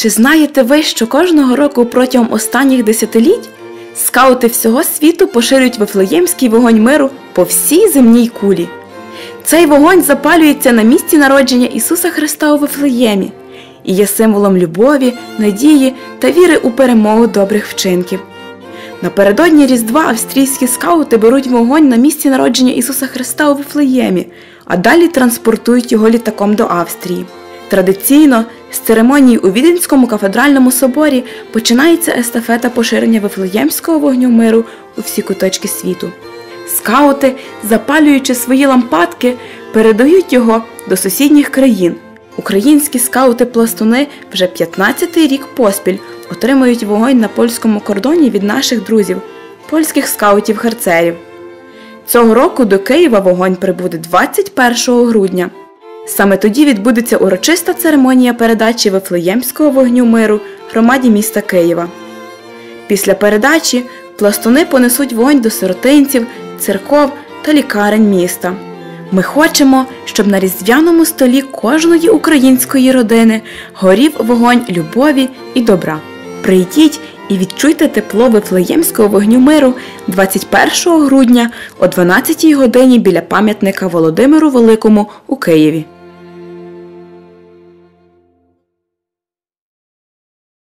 Чи знаєте ви, що кожного року протягом останніх десятиліть скаути всього світу поширюють вифлеємський вогонь миру по всій земній кулі? Цей вогонь запалюється на місці народження Ісуса Христа у Вифлеємі і є символом любові, надії та віри у перемогу добрих вчинків. Напередодні Різдва австрійські скаути беруть вогонь на місці народження Ісуса Христа у Вифлеємі, а далі транспортують його літаком до Австрії. Традиційно з церемонії у Віденському кафедральному соборі починається естафета поширення вифлеємського вогню миру у всі куточки світу. Скаути, запалюючи свої лампадки, передають його до сусідніх країн. Українські скаути-пластуни вже 15-й рік поспіль отримують вогонь на польському кордоні від наших друзів, польських скаутів-харцерів. Цього року до Києва вогонь прибуде 21 грудня. Саме тоді відбудеться урочиста церемонія передачі Вифлеємського вогню миру громаді міста Києва. Після передачі пластуни понесуть вогонь до сиротинців, церков та лікарень міста. Ми хочемо, щоб на різдвяному столі кожної української родини горів вогонь любові і добра. Прийдіть і відчуйте тепло Вифлеємського вогню миру 21 грудня о 12 годині біля пам'ятника Володимиру Великому у Києві.